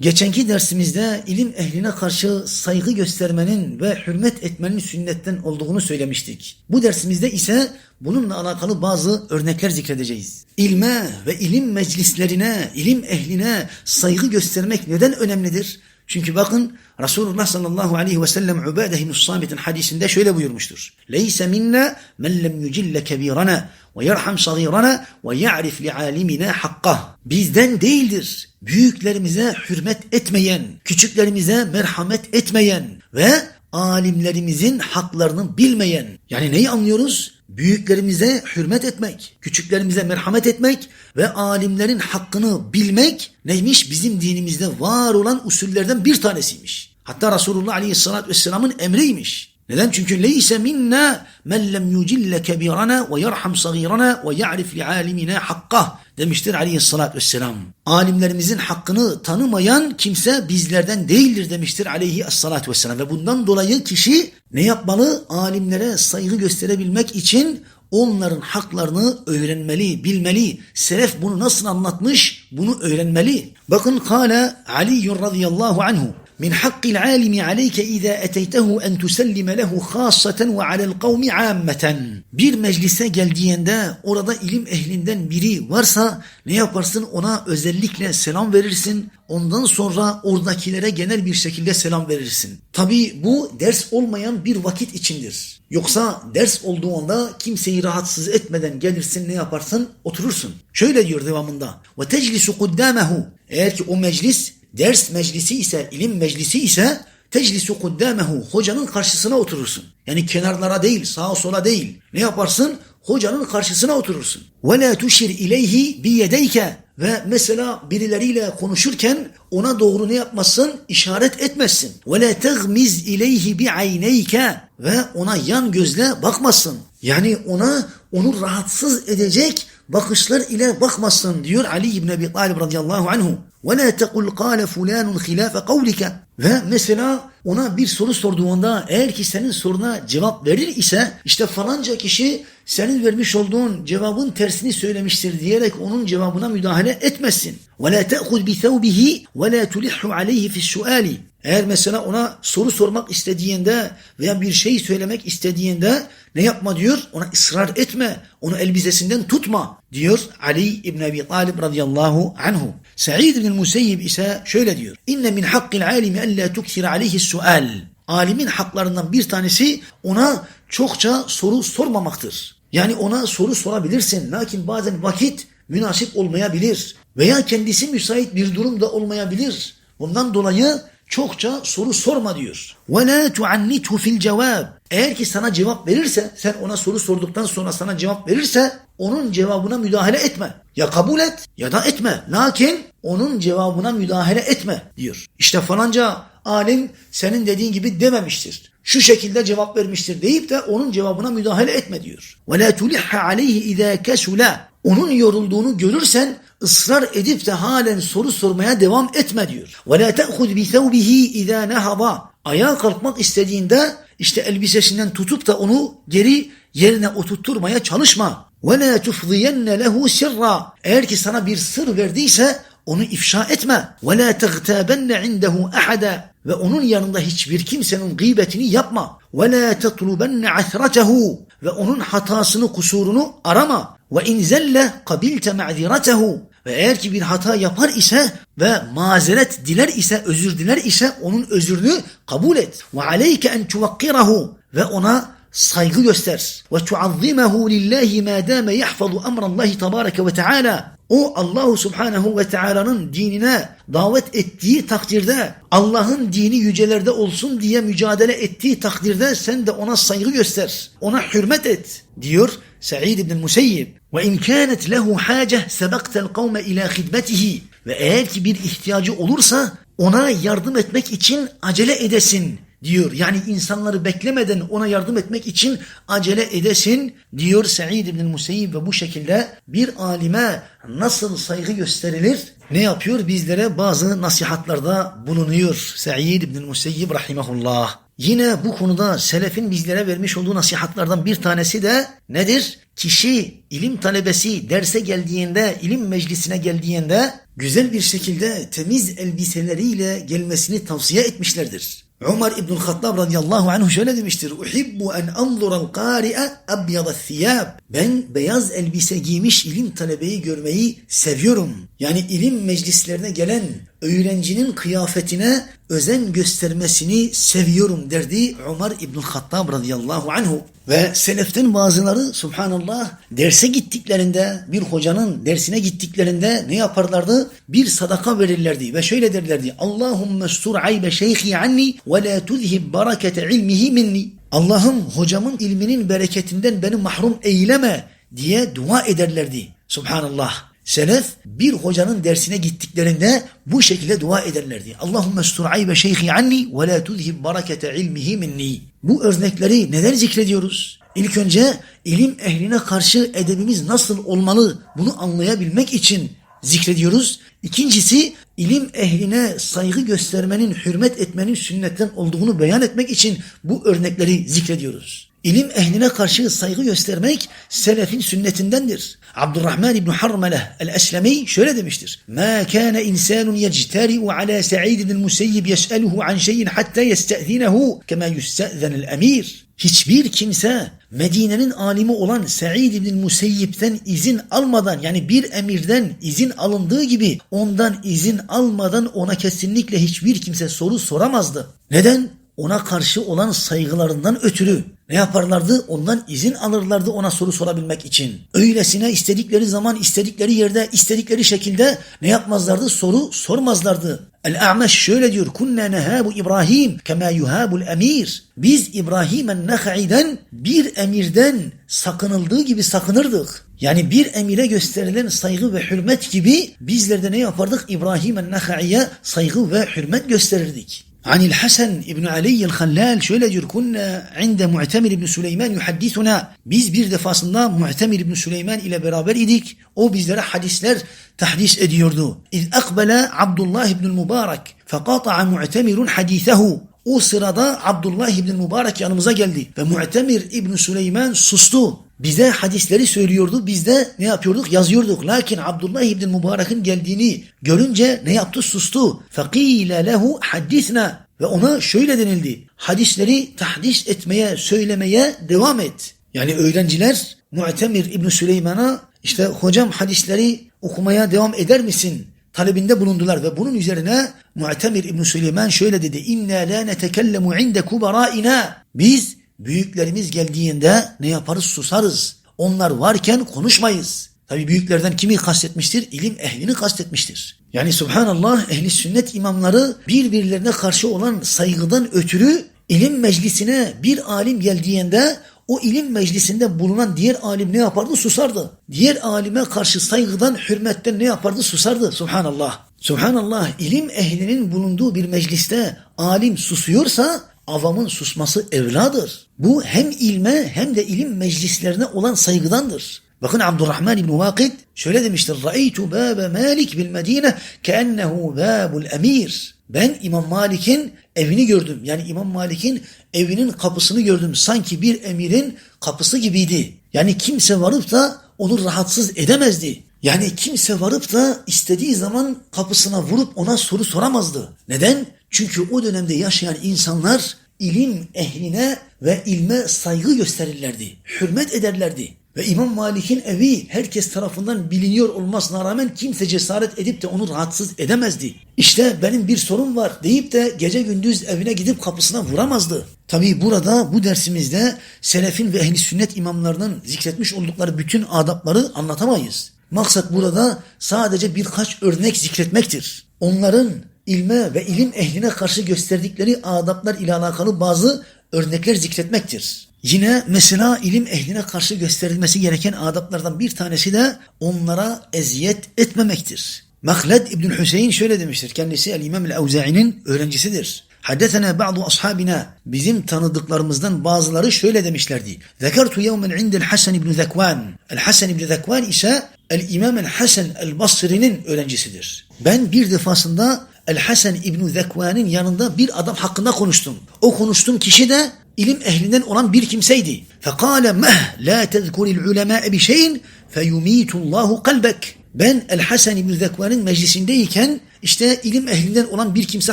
Geçenki dersimizde ilim ehline karşı saygı göstermenin ve hürmet etmenin sünnetten olduğunu söylemiştik. Bu dersimizde ise bununla alakalı bazı örnekler zikredeceğiz. İlme ve ilim meclislerine, ilim ehline saygı göstermek neden önemlidir? Çünkü bakın Resulullah sallallahu aleyhi ve sellem Ubade ibn Samit'in hadisinde şöyle buyurmuştur. Leyse minna men lem yucille kebirana ve yerham sagirana ve ya'rif li alimina hakkah. Bizden değildir. Büyüklerimize hürmet etmeyen, küçüklerimize merhamet etmeyen ve alimlerimizin haklarını bilmeyen. Yani neyi anlıyoruz? Büyüklerimize hürmet etmek, küçüklerimize merhamet etmek ve alimlerin hakkını bilmek neymiş? Bizim dinimizde var olan usullerden bir tanesiymiş. Hatta Resulullah Aleyhisselatü Vesselam'ın emriymiş. Neden? Çünkü leyse minna men lem yucille kebirana ve yerham sagirana ve ya'rif li alimina hakkah demiştir aleyhissalatü vesselam. Alimlerimizin hakkını tanımayan kimse bizlerden değildir demiştir aleyhissalatü vesselam. Ve bundan dolayı kişi ne yapmalı? Alimlere saygı gösterebilmek için onların haklarını öğrenmeli, bilmeli. Selef bunu nasıl anlatmış? Bunu öğrenmeli. Bakın kâle Ali radıyallahu anhu min hakkil alimi aleyke izâ eteytehu en tusellime lehu khâsaten ve alel kavmi âmmeten. Bir meclise geldiğinde orada ilim ehlinden biri varsa ne yaparsın ona özellikle selam verirsin. Ondan sonra oradakilere genel bir şekilde selam verirsin. Tabi bu ders olmayan bir vakit içindir. Yoksa ders olduğunda kimseyi rahatsız etmeden gelirsin ne yaparsın oturursun. Şöyle diyor devamında. Ve teclisu kuddamehu. Eğer ki o meclis ders meclisi ise, ilim meclisi ise teclisu kuddamehu. Hocanın karşısına oturursun. Yani kenarlara değil, sağa sola değil. Ne yaparsın? Hocanın karşısına oturursun. Ve la tuşir ileyhi bi yedeyke. Ve mesela birileriyle konuşurken ona doğru ne yapmasın? İşaret etmezsin. Ve la tegmiz ileyhi bi ayneyke. Ve ona yan gözle bakmasın. Yani ona onu rahatsız edecek bakışlar ile bakmasın diyor Ali İbn Ebi Talib radıyallahu anhu. وَلَا تَقُلْ قَالَ فُلَانٌ خِلَافَ قَوْلِكَ Ve mesela ona bir soru sorduğunda eğer ki senin soruna cevap verir ise işte falanca kişi senin vermiş olduğun cevabın tersini söylemiştir diyerek onun cevabına müdahale etmezsin. وَلَا تَأْخُذْ بِثَوْبِهِ وَلَا تُلِحُّ عَلَيْهِ فِي السُّؤَالِ eğer mesela ona soru sormak istediğinde veya bir şey söylemek istediğinde ne yapma diyor? Ona ısrar etme. Onu elbisesinden tutma diyor Ali İbn Ebi Talib radıyallahu anhu. Sa'id ibn Museyyib ise şöyle diyor. İnne min hakkil alimi en la tukthir aleyhi sual. Alimin haklarından bir tanesi ona çokça soru sormamaktır. Yani ona soru sorabilirsin. Lakin bazen vakit münasip olmayabilir. Veya kendisi müsait bir durumda olmayabilir. Bundan dolayı çokça soru sorma diyor. Ve la tuannithu fil cevab. Eğer ki sana cevap verirse, sen ona soru sorduktan sonra sana cevap verirse onun cevabına müdahale etme. Ya kabul et ya da etme. Lakin onun cevabına müdahale etme diyor. İşte falanca alim senin dediğin gibi dememiştir. Şu şekilde cevap vermiştir deyip de onun cevabına müdahale etme diyor. Ve la tulihha aleyhi izâ kesula. Onun yorulduğunu görürsen ısrar edip de halen soru sormaya devam etme diyor. وَلَا تَأْخُذْ بِثَوْبِهِ اِذَا نَهَضَ Ayağa kalkmak istediğinde işte elbisesinden tutup da onu geri yerine oturtturmaya çalışma. وَلَا تُفْضِيَنَّ لَهُ سِرًّا Eğer ki sana bir sır verdiyse onu ifşa etme. وَلَا تَغْتَابَنَّ عِنْدَهُ أَحَدًا Ve onun yanında hiçbir kimsenin gıybetini yapma. وَلَا تَطْلُبَنَّ عَثْرَتَهُ Ve onun hatasını, kusurunu arama. Ve in zelle kabilte ma'ziretehu. Ve eğer ki bir hata yapar ise ve mazeret diler ise, özür diler ise onun özrünü kabul et. Ve aleyke en tuvakkirahu. Ve ona saygı göster. Ve tuazzimehu lillahi ma dame yahfazu emrallahi tebareke ve teala. O Allahu Subhanahu ve Teala'nın dinine davet ettiği takdirde Allah'ın dini yücelerde olsun diye mücadele ettiği takdirde sen de ona saygı göster. Ona hürmet et diyor Said İbn Museyyib. Ve in kanet lehu hace sebektel kavme ila hidmetihi. Ve eğer ki bir ihtiyacı olursa ona yardım etmek için acele edesin diyor. Yani insanları beklemeden ona yardım etmek için acele edesin diyor Sa'id ibn Museyyib ve bu şekilde bir alime nasıl saygı gösterilir? Ne yapıyor? Bizlere bazı nasihatlarda bulunuyor Sa'id ibn Museyyib rahimahullah. Yine bu konuda selefin bizlere vermiş olduğu nasihatlardan bir tanesi de nedir? Kişi ilim talebesi derse geldiğinde, ilim meclisine geldiğinde güzel bir şekilde temiz elbiseleriyle gelmesini tavsiye etmişlerdir. Umar İbnül Hattab radıyallahu anh şöyle demiştir. Uhibbu en anzural qari'e abyada thiyab. Ben beyaz elbise giymiş ilim talebeyi görmeyi seviyorum. Yani ilim meclislerine gelen öğrencinin kıyafetine özen göstermesini seviyorum derdi Umar İbnül Hattab radıyallahu anhu. Ve seleften bazıları subhanallah derse gittiklerinde bir hocanın dersine gittiklerinde ne yaparlardı? Bir sadaka verirlerdi ve şöyle derlerdi. Allahümme stur aybe şeyhi anni ve la tuzhib barakete ilmihi minni. Allah'ım hocamın ilminin bereketinden beni mahrum eyleme diye dua ederlerdi. Subhanallah. Selef bir hocanın dersine gittiklerinde bu şekilde dua ederlerdi. Allahümme stur aybe şeyhi anni ve la tuzhib barakete ilmihi minni. Bu örnekleri neden zikrediyoruz? İlk önce ilim ehline karşı edebimiz nasıl olmalı bunu anlayabilmek için zikrediyoruz. İkincisi ilim ehline saygı göstermenin, hürmet etmenin sünnetten olduğunu beyan etmek için bu örnekleri zikrediyoruz. İlim ehline karşı saygı göstermek selefin sünnetindendir. Abdurrahman İbn Harmele el-Eslemi şöyle demiştir. Ma kana insanun yectari'u ala Sa'id ibn Musayyib yes'aluhu an şeyin hatta yesta'zinehu kema yusta'zenel emir. Hiçbir kimse Medine'nin alimi olan Sa'id ibn Museyyip'ten izin almadan yani bir emirden izin alındığı gibi ondan izin almadan ona kesinlikle hiçbir kimse soru soramazdı. Neden? Ona karşı olan saygılarından ötürü ne yaparlardı? Ondan izin alırlardı ona soru sorabilmek için. Öylesine istedikleri zaman, istedikleri yerde, istedikleri şekilde ne yapmazlardı? Soru sormazlardı. El-A'meş şöyle diyor. Kunna nehabu İbrahim kema yuhabul emir. Biz İbrahim el-Nakhi'den bir emirden sakınıldığı gibi sakınırdık. Yani bir emire gösterilen saygı ve hürmet gibi bizler de ne yapardık? İbrahim el-Nakhi'ye saygı ve hürmet gösterirdik. عن الحسن بن علي الخلال شو لجر كنا عند معتمر بن سليمان يحدثنا. بيز بير دفاصلنا معتمر ابن سليمان إلى برابر إديك أو بيزدر حديث لر تحديث إديوردو. إذ أقبل عبد الله بن المبارك فقاطع معتمر حديثه. O sırada Abdullah ibn Mübarek yanımıza geldi ve Mu'temir ibn Süleyman sustu bize hadisleri söylüyordu. Biz de ne yapıyorduk? Yazıyorduk. Lakin Abdullah İbn Mübarek'in geldiğini görünce ne yaptı? Sustu. Fakile lehu hadisna. Ve ona şöyle denildi. Hadisleri tahdis etmeye, söylemeye devam et. Yani öğrenciler Mu'temir İbn Süleyman'a işte hocam hadisleri okumaya devam eder misin? Talebinde bulundular ve bunun üzerine Mu'temir İbn Süleyman şöyle dedi. İnna la netekellemu inde kubaraina. Biz büyüklerimiz geldiğinde ne yaparız? Susarız. Onlar varken konuşmayız. Tabi büyüklerden kimi kastetmiştir? İlim ehlini kastetmiştir. Yani subhanallah ehli sünnet imamları birbirlerine karşı olan saygıdan ötürü ilim meclisine bir alim geldiğinde o ilim meclisinde bulunan diğer alim ne yapardı? Susardı. Diğer alime karşı saygıdan, hürmetten ne yapardı? Susardı. Subhanallah. Subhanallah ilim ehlinin bulunduğu bir mecliste alim susuyorsa avamın susması evladır. Bu hem ilme hem de ilim meclislerine olan saygıdandır. Bakın Abdurrahman İbn Vakid şöyle demiştir. Ra'eytu bâbe Malik bil Medine keennehu bâbul emir. Ben İmam Malik'in evini gördüm. Yani İmam Malik'in evinin kapısını gördüm. Sanki bir emirin kapısı gibiydi. Yani kimse varıp da onu rahatsız edemezdi. Yani kimse varıp da istediği zaman kapısına vurup ona soru soramazdı. Neden? Çünkü o dönemde yaşayan insanlar ilim ehline ve ilme saygı gösterirlerdi. Hürmet ederlerdi. Ve İmam Malik'in evi herkes tarafından biliniyor olmasına rağmen kimse cesaret edip de onu rahatsız edemezdi. İşte benim bir sorun var deyip de gece gündüz evine gidip kapısına vuramazdı. Tabii burada bu dersimizde selefin ve ehli sünnet imamlarının zikretmiş oldukları bütün adapları anlatamayız. Maksat burada sadece birkaç örnek zikretmektir. Onların ilme ve ilim ehline karşı gösterdikleri adaplar ile alakalı bazı örnekler zikretmektir. Yine mesela ilim ehline karşı gösterilmesi gereken adaplardan bir tanesi de onlara eziyet etmemektir. Mahled İbn Hüseyin şöyle demiştir. Kendisi El İmam el-Evza'i'nin öğrencisidir. Haddetena ba'du ashabina bizim tanıdıklarımızdan bazıları şöyle demişlerdi. Zekertu yevmen indel Hasan ibn Zekvan. El Hasan ibn Zekvan ise El İmam el Hasan el Basri'nin öğrencisidir. Ben bir defasında El Hasan ibn Zekvan'ın yanında bir adam hakkında konuştum. O konuştuğum kişi de ilim ehlinden olan bir kimseydi. Fekale meh la tezkuril ulema bi şeyin feyumitu Allahu kalbek. Ben El Hasan İbni Zekvan'ın meclisindeyken işte ilim ehlinden olan bir kimse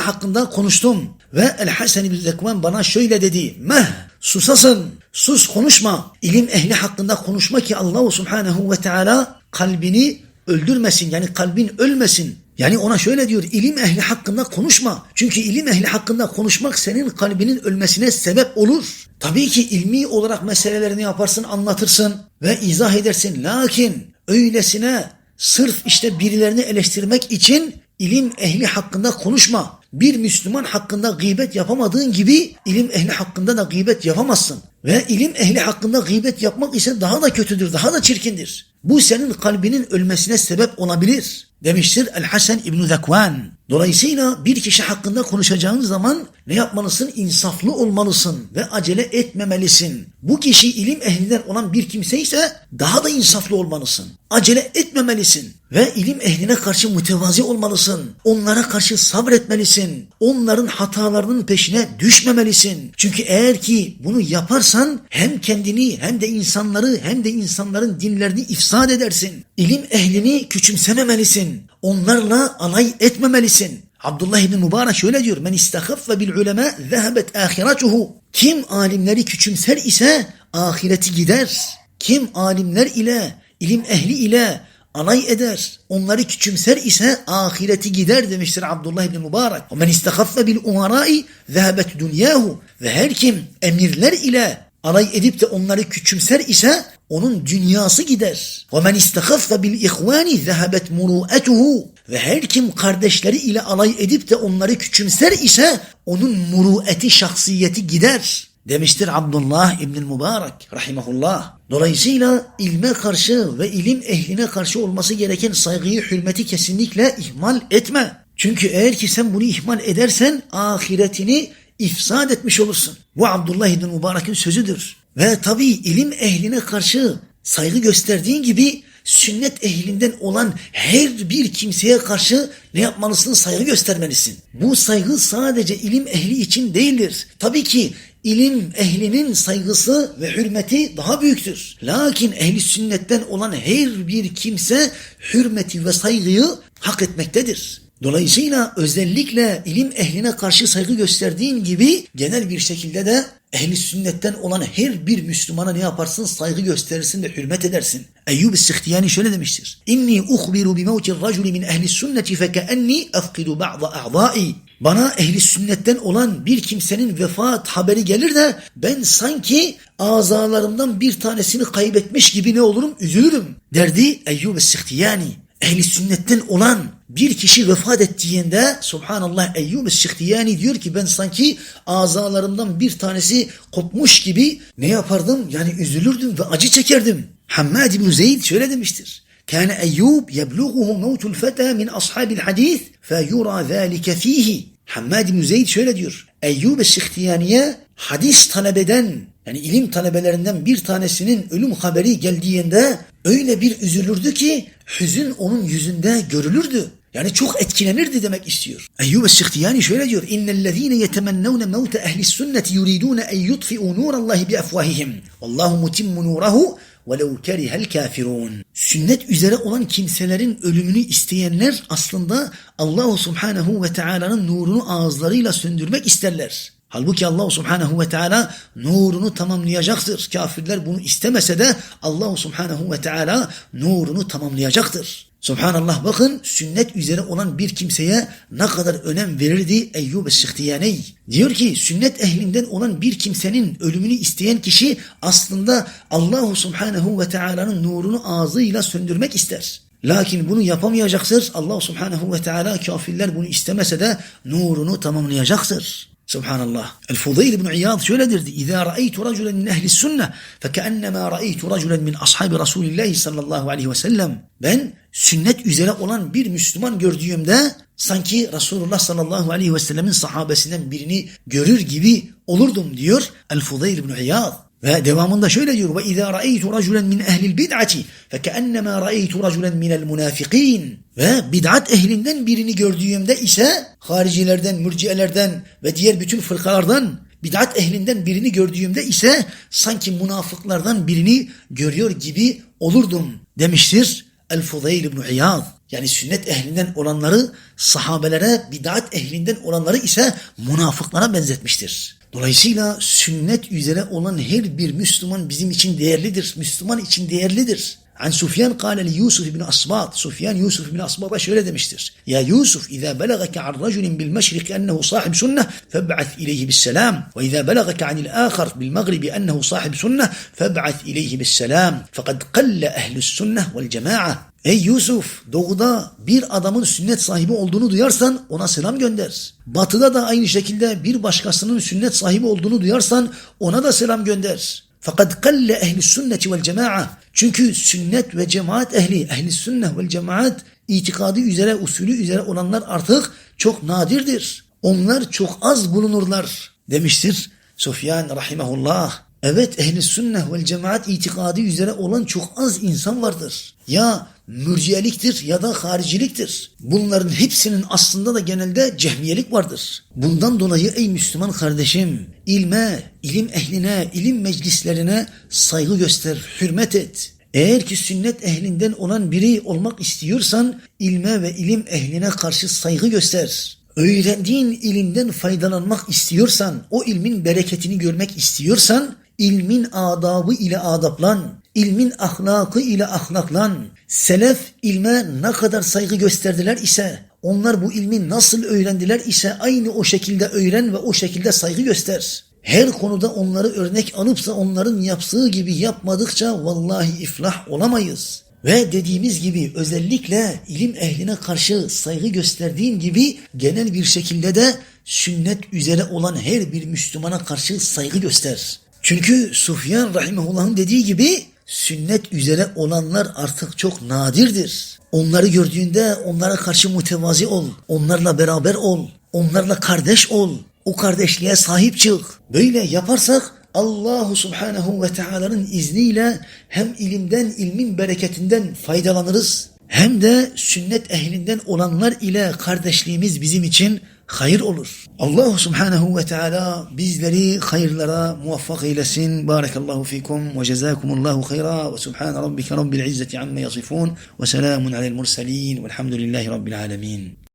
hakkında konuştum. Ve El Hasan İbni Zekvan bana şöyle dedi. Meh susasın sus konuşma. İlim ehli hakkında konuşma ki Allah Subhanahu ve Teala kalbini öldürmesin yani kalbin ölmesin. Yani ona şöyle diyor ilim ehli hakkında konuşma. Çünkü ilim ehli hakkında konuşmak senin kalbinin ölmesine sebep olur. Tabii ki ilmi olarak meselelerini yaparsın anlatırsın ve izah edersin. Lakin öylesine sırf işte birilerini eleştirmek için ilim ehli hakkında konuşma. Bir Müslüman hakkında gıybet yapamadığın gibi ilim ehli hakkında da gıybet yapamazsın. Ve ilim ehli hakkında gıybet yapmak ise daha da kötüdür, daha da çirkindir. Bu senin kalbinin ölmesine sebep olabilir ده مش سر الحسن ابن ذكوان. Dolayısıyla bir kişi hakkında konuşacağın zaman ne yapmalısın? İnsaflı olmalısın ve acele etmemelisin. Bu kişi ilim ehlinden olan bir kimse ise daha da insaflı olmalısın. Acele etmemelisin ve ilim ehline karşı mütevazi olmalısın. Onlara karşı sabretmelisin. Onların hatalarının peşine düşmemelisin. Çünkü eğer ki bunu yaparsan hem kendini hem de insanları hem de insanların dinlerini ifsad edersin. İlim ehlini küçümsememelisin. Onlarla alay etmemelisin. Abdullah ibn Mübarek şöyle diyor. Men istahaffe bil ulema zehebet ahiretuhu. Kim alimleri küçümser ise ahireti gider. Kim alimler ile, ilim ehli ile alay eder, onları küçümser ise ahireti gider demiştir Abdullah ibn Mübarek. Men istahaffe bil umarai zehebet dünyahu. Ve her kim emirler ile alay edip de onları küçümser ise onun dünyası gider. İstahaffe bil ihvani zehebet muruetuhu. Ve her kim kardeşleri ile alay edip de onları küçümser ise onun murueti şahsiyeti gider demiştir Abdullah İbn Mübarek rahimahullah. Dolayısıyla ilme karşı ve ilim ehline karşı olması gereken saygıyı, hürmeti kesinlikle ihmal etme. Çünkü eğer ki sen bunu ihmal edersen ahiretini ifsad etmiş olursun. Bu Abdullah İbn Mübarek'in sözüdür. Ve tabi ilim ehline karşı saygı gösterdiğin gibi sünnet ehlinden olan her bir kimseye karşı ne yapmalısın? Saygı göstermelisin. Bu saygı sadece ilim ehli için değildir. Tabii ki ilim ehlinin saygısı ve hürmeti daha büyüktür. Lakin ehli sünnetten olan her bir kimse hürmeti ve saygıyı hak etmektedir. Dolayısıyla özellikle ilim ehline karşı saygı gösterdiğin gibi genel bir şekilde de ehli sünnetten olan her bir Müslümana ne yaparsın? Saygı gösterirsin ve hürmet edersin. Eyyub Sihtiyani şöyle demiştir. İnni uhbiru bi mevti raculi min ehli sünneti fekeenni afkidu ba'da a'dai. Bana ehli sünnetten olan bir kimsenin vefat haberi gelir de ben sanki azalarımdan bir tanesini kaybetmiş gibi ne olurum? Üzülürüm derdi Eyyub Sihtiyani ehli sünnetten olan bir kişi vefat ettiğinde Subhanallah Eyyub Sıhtiyani diyor ki ben sanki azalarımdan bir tanesi kopmuş gibi ne yapardım? Yani üzülürdüm ve acı çekerdim. Hammad İbn Zeyd şöyle demiştir. Kâne Eyyub yebluğuhu mevtul fetâ min ashabil hadîth fe yura zâlike fîhî. Hammad Zeyd şöyle diyor. Eyyub Sihtiyani'ye hadis talebeden yani ilim talebelerinden bir tanesinin ölüm haberi geldiğinde öyle bir üzülürdü ki hüzün onun yüzünde görülürdü. Yani çok etkilenirdi demek istiyor. Eyyub Sihtiyani şöyle diyor. İnnellezîne yetemennevne mevte ehli sünneti yuridûne en yutfi'u nûrallahi bi afvahihim. Vallahu mutimmu nûrahu وَلَوْ كَرِهَ الْكَافِرُونَ Sünnet üzere olan kimselerin ölümünü isteyenler aslında Allahu Subhanahu ve Taala'nın nurunu ağızlarıyla söndürmek isterler. Halbuki Allah Subhanahu ve Teala nurunu tamamlayacaktır. Kafirler bunu istemese de Allah Subhanahu ve Teala nurunu tamamlayacaktır. Subhanallah bakın sünnet üzere olan bir kimseye ne kadar önem verirdi Eyyub Sihtiyani. Diyor ki sünnet ehlinden olan bir kimsenin ölümünü isteyen kişi aslında Allahu Subhanahu ve Teala'nın nurunu ağzıyla söndürmek ister. Lakin bunu yapamayacaktır. Allah Subhanahu ve Teala kafirler bunu istemese de nurunu tamamlayacaktır. Subhanallah. El-Fudayl ibn İyad şöyle derdi. İzâ ra'eytu raculen min ehli sünne fekeennemâ ra'eytu raculen min ashabi Resulillahi sallallahu aleyhi ve sellem. Ben sünnet üzere olan bir Müslüman gördüğümde sanki Resulullah sallallahu aleyhi ve sellemin sahabesinden birini görür gibi olurdum diyor El-Fudayl ibn İyad. Ve devamında şöyle diyor ve izâ ra'eytu raculen min ehlil bid'ati fekeennemâ ra'eytu raculen minel munafikin. Ve bid'at ehlinden birini gördüğümde ise haricilerden, mürciyelerden ve diğer bütün fırkalardan bid'at ehlinden birini gördüğümde ise sanki münafıklardan birini görüyor gibi olurdum demiştir El-Fudayl ibn İyad yani sünnet ehlinden olanları sahabelere bid'at ehlinden olanları ise münafıklara benzetmiştir. Dolayısıyla sünnet üzere olan her bir Müslüman bizim için değerlidir. Müslüman için değerlidir. An Sufyan kâle li Yusuf ibn Asbat. Sufyan Yusuf ibn Asbat'a şöyle demiştir. Ya Yusuf, izâ belagake an raculin bil meşriki ennehu sahib sünneh, feb'ath ileyhi bis selam. Ve izâ belagake anil âkhar bil magribi ennehu sahib sünneh, feb'ath ileyhi bis selam. Fakat kalle ehlus sünneh vel cema'a. Ey Yusuf doğuda bir adamın sünnet sahibi olduğunu duyarsan ona selam gönder. Batıda da aynı şekilde bir başkasının sünnet sahibi olduğunu duyarsan ona da selam gönder. Fakat kalle ehli sünneti vel cema'a. Çünkü sünnet ve cemaat ehli, ehli sünnet vel cemaat itikadı üzere, usulü üzere olanlar artık çok nadirdir. Onlar çok az bulunurlar demiştir Sufyan rahimahullah. Evet ehli sünnet vel cemaat itikadı üzere olan çok az insan vardır. Ya mürciyeliktir ya da hariciliktir. Bunların hepsinin aslında da genelde cehmiyelik vardır. Bundan dolayı ey Müslüman kardeşim ilme, ilim ehline, ilim meclislerine saygı göster, hürmet et. Eğer ki sünnet ehlinden olan biri olmak istiyorsan ilme ve ilim ehline karşı saygı göster. Öğrendiğin ilimden faydalanmak istiyorsan, o ilmin bereketini görmek istiyorsan ilmin adabı ile adaplan, ilmin ahlakı ile ahlaklan. Selef ilme ne kadar saygı gösterdiler ise, onlar bu ilmi nasıl öğrendiler ise aynı o şekilde öğren ve o şekilde saygı göster. Her konuda onları örnek alıp da onların yaptığı gibi yapmadıkça vallahi iflah olamayız. Ve dediğimiz gibi özellikle ilim ehline karşı saygı gösterdiğin gibi genel bir şekilde de sünnet üzere olan her bir Müslümana karşı saygı göster. Çünkü Sufyan Rahimahullah'ın dediği gibi sünnet üzere olanlar artık çok nadirdir. Onları gördüğünde onlara karşı mütevazi ol. Onlarla beraber ol. Onlarla kardeş ol. O kardeşliğe sahip çık. Böyle yaparsak Allahu Subhanahu ve Teala'nın izniyle hem ilimden, ilmin bereketinden faydalanırız. Hem de sünnet ehlinden olanlar ile kardeşliğimiz bizim için hayır olur. Allah Subhanahu ve Teala bizleri hayırlara muvaffak eylesin. Barakallahu fikum ve cezakumullahu hayra ve subhan rabbike rabbil izzeti amma yasifun ve selamun alel murselin velhamdülillahi rabbil alemin.